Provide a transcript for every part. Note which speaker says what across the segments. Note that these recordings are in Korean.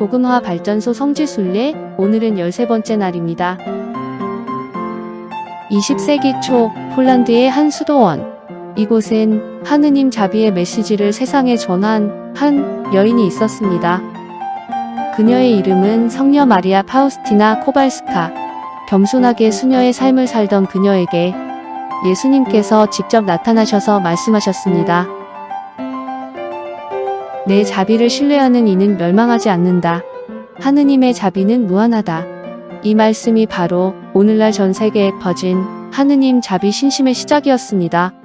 Speaker 1: 복음화 발전소 성지순례 오늘은 13번째 날입니다. 20세기 초 폴란드의 한 수도원 이곳엔 하느님 자비의 메시지를 세상에 전한 한 여인이 있었습니다. 그녀의 이름은 성녀 마리아 파우스티나 코발스카. 겸손하게 수녀의 삶을 살던 그녀에게 예수님께서 직접 나타나셔서 말씀하셨습니다. 내 자비를 신뢰하는 이는 멸망하지 않는다. 하느님의 자비는 무한하다. 이 말씀이 바로 오늘날 전 세계에 퍼진 하느님 자비 신심의 시작이었습니다.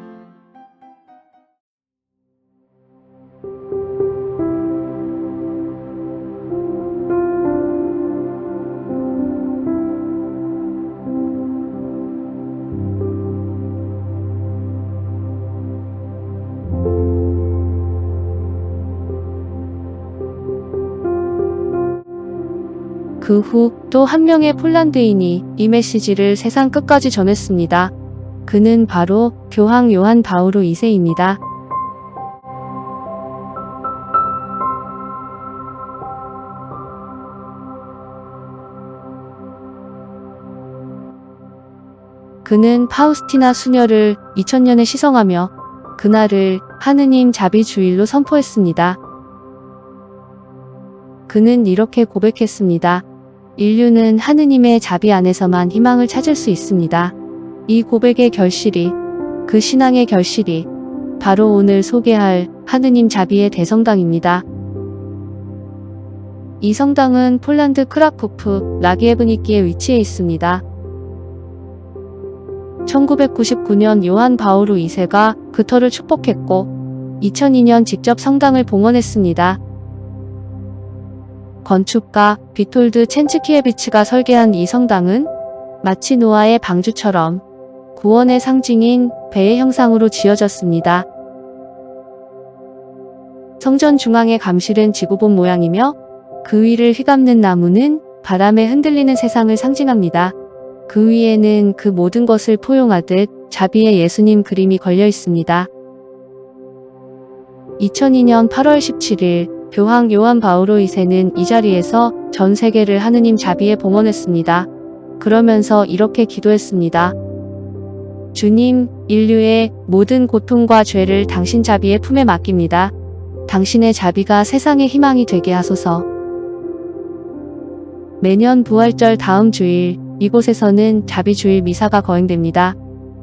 Speaker 1: 그 후 또 한 명의 폴란드인이 이 메시지를 세상 끝까지 전했습니다. 그는 바로 교황 요한 바오로 2세입니다. 그는 파우스티나 수녀를 2000년에 시성하며 그날을 하느님 자비 주일로 선포했습니다. 그는 이렇게 고백했습니다. 인류는 하느님의 자비 안에서만 희망을 찾을 수 있습니다. 이 고백의 결실이, 그 신앙의 결실이 바로 오늘 소개할 하느님 자비의 대성당입니다. 이 성당은 폴란드 크라쿠프 라기에브니키에 위치해 있습니다. 1999년 요한 바오로 2세가 그 터를 축복했고 2002년 직접 성당을 봉헌했습니다. 건축가 비톨드 첸츠키에비츠가 설계한 이 성당은 마치 노아의 방주처럼 구원의 상징인 배의 형상으로 지어졌습니다. 성전 중앙의 감실은 지구본 모양이며 그 위를 휘감는 나무는 바람에 흔들리는 세상을 상징합니다. 그 위에는 그 모든 것을 포용하듯 자비의 예수님 그림이 걸려 있습니다. 2002년 8월 17일 교황 요한 바오로 2세는 이 자리에서 전 세계를 하느님 자비에 봉헌했습니다. 그러면서 이렇게 기도했습니다. 주님, 인류의 모든 고통과 죄를 당신 자비의 품에 맡깁니다. 당신의 자비가 세상의 희망이 되게 하소서. 매년 부활절 다음 주일 이곳에서는 자비주일 미사가 거행됩니다.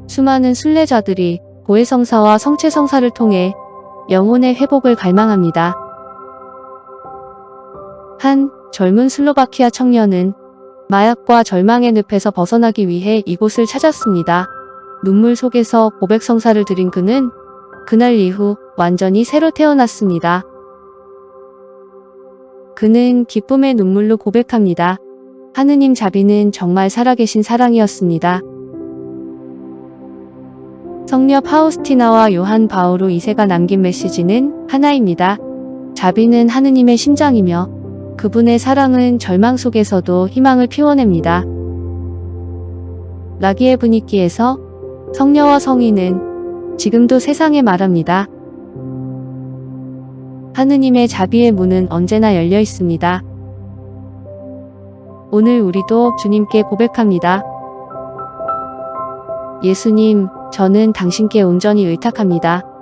Speaker 1: 수많은 순례자들이 고해성사와 성체성사를 통해 영혼의 회복을 갈망합니다. 한 젊은 슬로바키아 청년은 마약과 절망의 늪에서 벗어나기 위해 이곳을 찾았습니다. 눈물 속에서 고백성사를 드린 그는 그날 이후 완전히 새로 태어났습니다. 그는 기쁨의 눈물로 고백합니다. 하느님 자비는 정말 살아계신 사랑이었습니다. 성녀 파우스티나와 요한 바오로 2세가 남긴 메시지는 하나입니다. 자비는 하느님의 심장이며 그분의 사랑은 절망 속에서도 희망을 피워냅니다. 라기의 분위기에서 성녀와 성인은 지금도 세상에 말합니다. 하느님의 자비의 문은 언제나 열려 있습니다. 오늘 우리도 주님께 고백합니다. 예수님, 저는 당신께 온전히 의탁합니다.